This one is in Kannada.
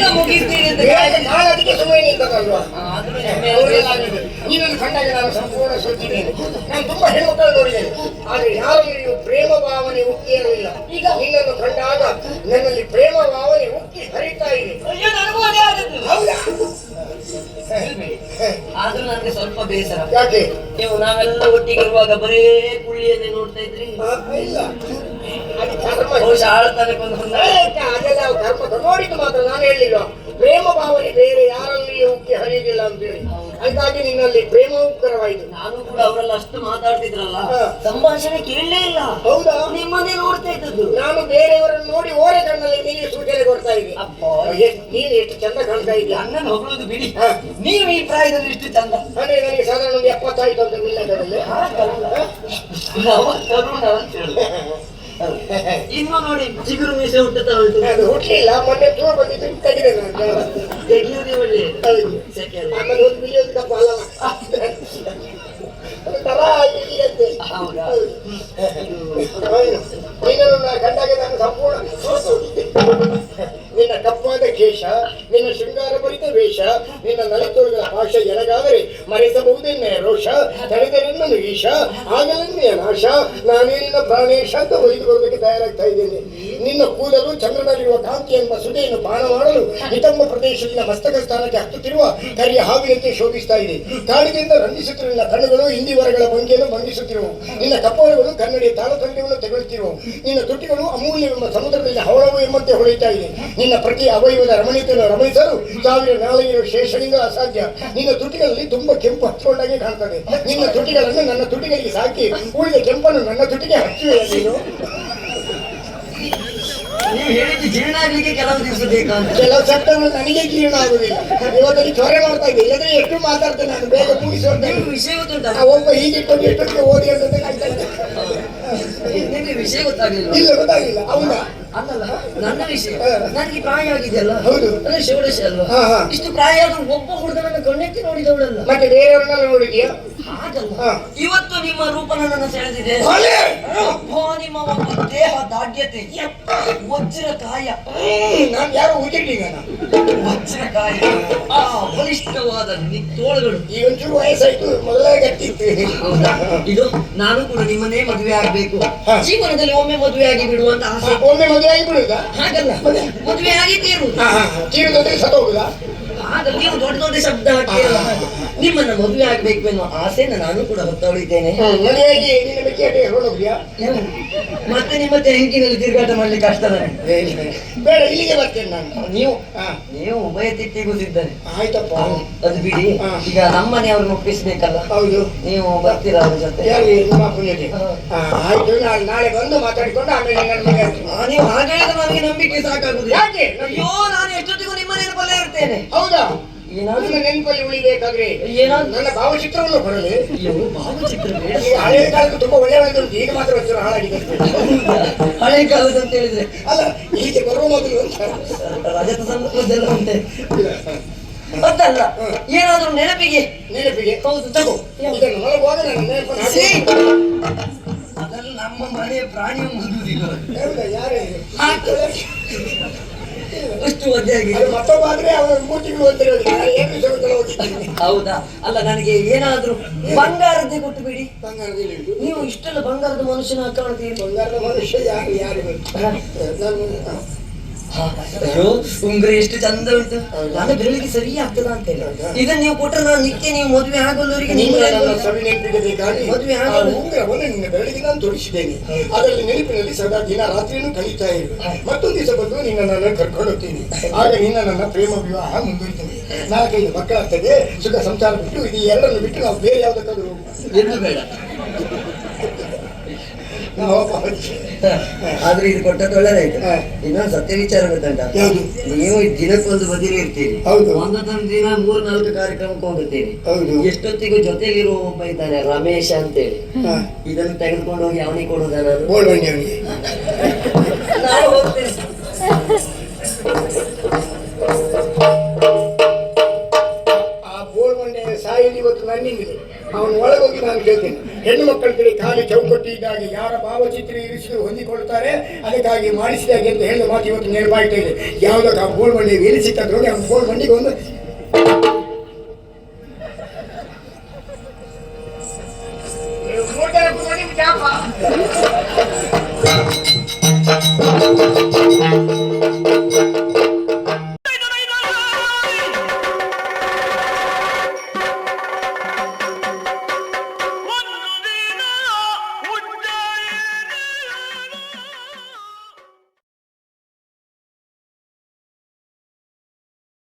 ಬೇಗ ಅಂತ ನಾನು ಅದಕ್ಕೆ ಸುಮ್ಮನೆ. ನೀನನ್ನು ಕಂಡಾಗ ನಾನು ಸಂಪೂರ್ಣ ಸೋತಿದ್ದೇನೆ ನಾನು. ತುಂಬಾ ಹೆಣ್ಮಕ್ಕಳು ನೋಡಿದ್ದೇನೆ ಆದ್ರೆ ಯಾರಲ್ಲಿಯೂ ಪ್ರೇಮ ಭಾವನೆ ಉಕ್ಕಿ ಇರಲಿಲ್ಲ. ಈಗ ನಿನ್ನನ್ನು ಕಂಡಾಗ ನನ್ನಲ್ಲಿ ಪ್ರೇಮ ಭಾವನೆ ಉಕ್ಕಿ ಹರಿತಾ ಇದೆ. ಹೌದಾ? ಆದ್ರೂ ನನಗೆ ಸ್ವಲ್ಪ ಬೇಸರ. ಯಾಕೆ? ನೀವು ನಾವೆಲ್ಲ ಒಟ್ಟಿಗೆ ಇರುವಾಗ ಬರೀ ಕುಳ್ಳಿಯನ್ನೇ ನೋಡ್ತಾ ಇದ್ರಿ. ಇಲ್ಲ. ನೋಡಿದ್ದು ಮಾತ್ರ ನಾನು ಹೇಳಿಲ್ಲ ಪ್ರೇಮ ಭಾವನೆ ಬೇರೆ ಯಾರಲ್ಲಿಯೂ ಉಕ್ಕಿ ಅಂತ ಅಂತೇಳಿ ಹಾಗಾಗಿ ನಿನ್ನಲ್ಲಿ ಪ್ರೇಮ ಉಕ್ಕರವಾಯಿತು ನಾನು ಕೂಡ ಅವರೆಲ್ಲ ಅಷ್ಟು ಮಾತಾಡ್ತಿದ್ರಲ್ಲ. ಸಂಭಾಷಣೆ ಕೇಳಲೇ ಇಲ್ಲ ಹೌದಾ ನಿಮ್ಮನ್ನೇ ನೋಡ್ತಾ ಇದ್ದದ್ದು ನಾನು ಬೇರೆಯವರನ್ನು ನೋಡಿ ಓರೆ ಕಣ್ಣಲ್ಲಿ ನಿನಗೆ ಸೂಚನೆ ಕೊಡ್ತಾ ಇದ್ದೆ ಅಪ್ಪ ನೀನು ಎಷ್ಟು ಚಂದ ಕಾಣ್ತಾ ಇದೆಯಾ ಅಣ್ಣನ ಹೊಗಳೋದು ಬಿಡಿ. ನೀವು ಈ ಪ್ರಾಯದಲ್ಲಿ ಇಷ್ಟು ಚಂದ ಅಂದ್ರೆ ನನಗೆ ಸಾಧಾರಣ ಒಂದು ಎಪ್ಪತ್ತಾಯ್ತು ಅಂತ ಮಿಲ್ಲದಲ್ಲಿ ಅಂತ ಹೇಳುದು. ಇನ್ನು ನೋಡಿ ಚಿಗುರು ಮೀಸೆ ಹುಟ್ಟುತ್ತಾ ಹೋಯ್ತು ಅದು ಹುಟ್ಲಿಲ್ಲ ಮೊನ್ನೆ ತೂರು ಬಂದಿದ್ದು ತೆಗಿದೆ ನಾನು. ತೆಗೆಯುವುದೇ ಒಳ್ಳೆ. ಆಮೇಲೆ ಒಂದು ಮಿಲಿಯನ್ ಕಪ್ಪ ಅಲ್ಲ. ತರ ಆಗಿದೆಯಂತೆ. ಹೌದು. ನಾನು ಸಂಪೂರ್ಣ ನಿನ್ನ ಕಪ್ಪು ಕಪ್ಪಾದ ಕೇಶ ನಿನ್ನ ಶೃಂಗಾರ ಭರಿತ ವೇಷ ನಿನ್ನ ನಲಿತೊಳಗಳ ಪಾಶ ಎನಗಾದರೆ ಮರೆಸಬಹುದೆನ್ನೆ ರೋಷ ತಡೆದರೆನ್ನನು ಈಶ ಆಗಲೆನ್ನೆಯ ನಾಶ, ನಾನೇ ನಿನ್ನ ಪ್ರಾಣೇಶ ಅಂತ ಒಯ್ದು ಬರೋದಕ್ಕೆ ತಯಾರಾಗ್ತಾ ಇದ್ದೇನೆ. ನಿನ್ನ ಕೂದಲು ಚಂದ್ರನಲ್ಲಿರುವ ಕಾಂತಿ ಎಂಬ ಸುದೆಯನ್ನು ಬಾಣ ಮಾಡಲು ಹಿತಂಬ ಪ್ರದೇಶದಿಂದ ಮಸ್ತಕ ಸ್ಥಾನಕ್ಕೆ ಹತ್ತುತ್ತಿರುವ ಕರಿಯ ಹಾವಿನಂತೆ ಶೋಭಿಸ್ತಾ ಇದೆ. ಕಾಡಿಗೆಯಿಂದ ರಂಜಿಸುತ್ತಿರುವ ಕಣ್ಣುಗಳು ಹಿಂದಿವರಗಳ ಭಂಗಿಯನ್ನು ಭಂಗಿಸುತ್ತಿರುವು. ನಿನ್ನ ಕಪ್ಪಳಗಳು ಕನ್ನಡಿಯ ತಾಳತಂಡವನ್ನು ತೆಗೊಳ್ತಿರುವು ನಿನ್ನ ತುಟಿಗಳು ಅಮೂಲ್ಯವೆಂಬ ಸಮುದ್ರದಲ್ಲಿ ಹವಳವು ಎಂಬಂತೆ ಹೊಳೆಯುತ್ತಾ ಇದೆ. ನಿನ್ನ ಪ್ರತಿ ಅವಯವದ ರಮಣೀಯತೆಯನ್ನು ರಮಣಿಸಲು ಸಾವಿರ ನಾಳೆಯ ಶೇಷನಿಂದ ಅಸಾಧ್ಯ. ನಿನ್ನ ತುಟಿಗಳಲ್ಲಿ ತುಂಬಾ ಕೆಂಪು ಹಚ್ಚಿಕೊಂಡಾಗೆ ಕಾಣ್ತದೆ. ನಿನ್ನ ತುಟಿಗಳನ್ನು ನನ್ನ ತುಟಿಗಳಿಗೆ ಸಾಕಿ ಉಳಿದ ಕೆಂಪನ್ನು ನನ್ನ ತುಟಿಗೆ ಹಚ್ಚುವೆ ನೀನು. ನೀವು ಹೇಳಿದ್ದು ಜೀರ್ಣ ಆಗ್ಲಿಕ್ಕೆ ಕೆಲವು ದಿವಸ ಕೆಲವು ಶಬ್ದಗಳು ನನಗೆ ಜೀರ್ಣ ಆಗುದಿಲ್ಲ ಇವತ್ತಲ್ಲಿ ಚೊರೆ ಮಾಡ್ತಾ ಇದೆ ಇಲ್ಲದ್ರೆ ಎಷ್ಟು ಮಾತಾಡ್ತೇನೆ ನಾನು ಬೇಗ ಮುಗಿಸುವಂತ ವಿಷಯ ಗೊತ್ತುಂಟ? ಒಬ್ಬ ಹೀಗೆ ಇಟ್ಕೊಂಡು ಎಷ್ಟೊತ್ತಿಗೆ ಓದಿ ಅಂತ ಕಾಯ್ತಾ ಇದ್ದೆ. ವಿಷಯ ಗೊತ್ತಾಗ್ಲಿಲ್ಲ ಇಲ್ಲ ಗೊತ್ತಾಗಿಲ್ಲ ಹೌದಾ? ಅಲ್ಲಲ್ಲ ನನ್ನ ವಿಷಯ ನನಗೆ ಪ್ರಾಯ ಆಗಿದೆಯಲ್ಲ ಹೌದು. ಅಂದ್ರೆ ಷೋಡಶ ಅಲ್ವಾ. ಇಷ್ಟು ಪ್ರಾಯ ಆದ್ರೂ ಒಬ್ಬ ಹುಡುಗನನ್ನು ಕಣ್ಣೆತ್ತಿ ನೋಡಿದವಳಲ್ಲ ಮತ್ತೆ ಬೇರೆಯವ್ರನ್ನೆಲ್ಲ ನೋಡಿದ್ಯಾ. ಇವತ್ತು ನಿಮ್ಮ ರೂಪ ನನ್ನನ್ನು ಸೆಳೆದಿದೆ. ನಿಮ್ಮ ಒಂದು ದೇಹ ದಾಢ್ಯತೆ ವಜ್ರ ಕಾಯ ನಾನು ಯಾರು ಉಜಿಟ್ಟಿಗನ ವಜ್ರ ಕಾಯ ಆ ಬಲಿಷ್ಠವಾದ ನಿ- ತೋಳುಗಳು ಈಗ ಒಂಚೂರು ವಯಸ್ಸಾಯ್ತು ಮೊದಲೇ ಗಟ್ಟಿತ್ತು ಇದು ನಾನು ಕೂಡ ನಿಮ್ಮನ್ನೇ ಮದುವೆ ಆಗ್ಬೇಕು. ಜೀವನದಲ್ಲಿ ಒಮ್ಮೆ ಮದುವೆ ಆಗಿ ಬಿಡುವಂತ ಆಸೆ. ಒಮ್ಮೆ ಮದುವೆ ಆಗಿ ಬಿಡುದಾ ಹಾಗಲ್ಲ. ಮದುವೆ ಆಗಿ ತೀರುವುದು. ಹಾ ತೀರದಲ್ಲಿ ಸತ್ತೋಗುದಾ? ಆಗ ನೀವು ದೊಡ್ಡ ದೊಡ್ಡ ಶಬ್ದ ಹಾಕಿ ನಿಮ್ಮನ್ನ ಮದುವೆ ಆಗ್ಬೇಕು ಎನ್ನುವ ಆಸೆನ ನಾನು ಕೂಡ ಹೊತ್ತವಳಿದ್ದೇನೆ ಮದುವೆಯಾಗಿ ನಿನ್ನ ಬೆಕ್ಕಿಯಾಟ ಹೊರಡೋಗ್ಯಾ ಮತ್ತೆ ನಿಮ್ಮ ತೆಂಕಿನಲ್ಲಿ ತಿರುಗಾಟ ಮಾಡ್ಲಿಕ್ಕೆ ಕಷ್ಟ ನನಗೆ ಬೇಡ ಇಲ್ಲಿಗೆ ಬರ್ತೇನೆ ನಾನು. ನೀವು ನೀವು ಉಭಯ ತಿಟ್ಟಿಗೂ ಸಿದ್ಧನೆ ಆಯ್ತಪ್ಪ. ಅದು ಬಿಡಿ. ಈಗ ನಮ್ಮನೆ ಅವ್ರನ್ನ ಒಪ್ಪಿಸ್ಬೇಕಲ್ಲ ಹೌದು. ನೀವು ಬರ್ತೀರಾ ಅವ್ರ ಜೊತೆ? ನಿಮ್ಮ ಹಾ. ಆಯ್ತು ನಾಳೆ ನಾಳೆ ಬಂದು ಮಾತಾಡಿಕೊಂಡು ಆಮೇಲೆ ನನ್ನ ಮನೆ ನೀವು ಹಾಗೆ ನನಗೆ ನಂಬಿಕೆ ಸಾಕಾಗುದು ಯಾಕೆ? ಅಯ್ಯೋ ನಾನು ಎಷ್ಟೊತ್ತಿಗೂ ಇರ್ತೇನೆ ಹೌದಾ? ಏನಾದ್ರು ನೆನಪಲ್ಲಿ ಉಳಿಬೇಕಾದ್ರೆ ನನ್ನ ಭಾವಚಿತ್ರವನ್ನು ಕೊಡಲಿ. ಅಯ್ಯೋ ಭಾವಚಿತ್ರ ಬೇಡ. ಹಳೆಯ ಕಾಲಕ್ಕೆ ತುಂಬಾ ಈಗ ಮಾತ್ರ ಒಂಚೂರು ಹಾಳಾಗಿದೆ ಹಳೆ ಕಾಲದ ಅಂತ ಹೇಳಿದ್ರೆ? ಅಲ್ಲ ಹೀಗೆ ಬರುವ ಮೊದಲು ಅಂತ. ರಜತ ಸಂದರ್ಭದೆಲ್ಲ ಉಂಟೆ ಅದಲ್ಲ ಏನಾದ್ರೂ ನೆನಪಿಗೆ? ನೆನಪಿಗೆ? ಹೌದು ತಗೋ. ಇದನ್ನು ಮಲಗುವಾಗ ನನ್ನ ನೆನಪನ್ನು ಛೀ! ಹಾಕಿ- ಅದೆಲ್ಲ ನಮ್ಮ ಮನೆಯ ಪ್ರಾಣಿಯ ಯಾರೇ? ಅಷ್ಟು ಒದ್ದೆಯಾಗಿ ಮತ್ತೊಬ್ಬ ಆದ್ರೆ ಅವರ ಮೂರ್ತಿಗಳು ಅಂತ ಹೇಳಿ ಏನು ವಿಷಯಗಳು ಹೋಗಿದ್ದೀನಿ. ಹೌದಾ? ಅಲ್ಲ ನನಗೆ ಏನಾದ್ರೂ ಬಂಗಾರದ್ದೇ ಕೊಟ್ಟು ಬಿಡಿ ಬಂಗಾರದಲ್ಲಿ ನೀವು ಇಷ್ಟೆಲ್ಲ ಬಂಗಾರದ ಮನುಷ್ಯನ ಕಾಣ್ತೀರಿ ಬಂಗಾರದ ಮನುಷ್ಯ ಯಾರು? ಯಾರು? ನಾನು ಅಯ್ಯೋ ಉಂಗ್ರೆ ಎಷ್ಟು ಚಂದ ಉಂಟು. ನನ್ನ ಬೆರಳಿಗೆ ಸರಿ ಆಗ್ತದ ಅಂತ ಹೇಳಿ ಇದನ್ನ ನೀವು ಕೊಟ್ಟರೆ ನಾನು ನಿತ್ಯ ನೀವು ಮದುವೆ ಆಗೋಲ್ಲವರಿಗೆ ಮದುವೆ ಆಗಲ್ಲ. ಉಂಗುರವನ್ನು ನಿನ್ನ ಬೆರಳಿಗೆ ನಾನು ತೋರಿಸಿದ್ದೇನೆ ಅದರಲ್ಲಿ ನೆನಪಿನಲ್ಲಿ ಸದಾ ದಿನ ರಾತ್ರಿಯನ್ನು ಕಳೀತಾ ಇರು. ಮತ್ತೊಂದು ದಿವಸ ಬಂದು ನಿನ್ನ ನನ್ನ ಕರ್ಕೊಂಡು ಹೋಗ್ತೀನಿ ಆಗ ನಿನ್ನ ನನ್ನ ಪ್ರೇಮ ವಿವಾಹ ಮುಂದುವರಿತದೆ. ನಾಲ್ಕೈದು ಮಕ್ಕಳಾಗ್ತದೆ. ಸುಖ ಸಂಸಾರ ಬಿಟ್ಟು ಇದು ಎರಡನ್ನು ಬಿಟ್ಟು ನಾವು ಬೇರೆ ಯಾವ್ದಕ್ಕಾದ್ರೂ ಎಂದು ಬೇಡ. ಆದ್ರೆ ಇದು ಕೊಟ್ಟದ್ದು ಒಳ್ಳೇದಾಯ್ತು. ಇನ್ನೊಂದು ಸತ್ಯ ವಿಚಾರ ಗೊತ್ತಂಟ? ನೀವು ದಿನಕ್ಕೊಂದು ಬದಿರಿ ಇರ್ತೀರಿ. ಹೌದು. ಒಂದೊಂದು ದಿನ ಮೂರ್ ನಾಲ್ಕು ಕಾರ್ಯಕ್ರಮಕ್ಕೆ ಹೋಗುತ್ತೀರಿ. ಹೌದು. ಎಷ್ಟೊತ್ತಿಗೂ ಜೊತೆಗಿರುವ ಒಬ್ಬ ಇದ್ದಾನೆ ರಮೇಶ್ ಅಂತೇಳಿ. ಇದನ್ನು ತೆಗೆದುಕೊಂಡು ಹೋಗಿ ಅವನಿಗೆ ಕೊಡುದ ನಾನು ಹೋಗ್ತೇನೆ ಆ ಬೋಳ್ಮಂಡೆ ಸಾಯಿಲಿ ಇವತ್ತು ನನ್ನಿಂದಿದೆ ಅವನು ಒಳಗೋಗಿ ನಾನು ಕೇಳ್ತೇನೆ. ಹೆಣ್ಣು ಮಕ್ಕಳ ಕಡೆ ಖಾಲಿ ಚೌಕಟ್ಟಿಗಾಗಿ ಯಾರ ಭಾವಚಿತ್ರ ಇರಿಸಿದ್ರು ಹೊಂದಿಕೊಳ್ಳುತ್ತಾರೆ, ಅದಕ್ಕಾಗಿ ಮಾಡಿಸಿದಾಗೆ ಅಂತ ಹೇಳುವ ಮಾತು ಇವತ್ತು ನೆನಪಾಗ್ತಾ ಇದೆ. ಯಾವುದಕ್ಕೆ ಆ ಗೋಲ್ ಮಂಡಿ ಎಲ್ಲಿ ಸಿಕ್ಕ ನೋಡಿ ಆ ಗೋಲ್ ಮಂಡಿಗೆ ಒಂದು